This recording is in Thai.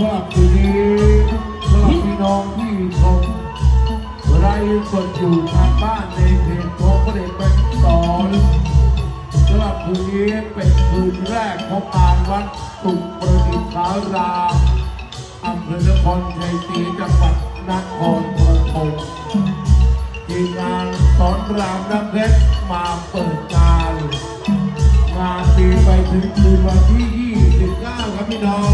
ว่าคืนนี้สำหรับพี่น้องที่ชมไลฟ์สดอยู่ทางบ้านในเพจของพระเดชเป็นสอนสำหรับคืนนี้เป็นคืนแรกของงานวัดตุกประดิษฐารามอำเภอนครชัยศรีจังหวัดนครปฐมทีมงานสอนรามน้ำเพชรมาเปิดงานงานมีไปถึงคืนวันที่ 29 ครับพี่น้อง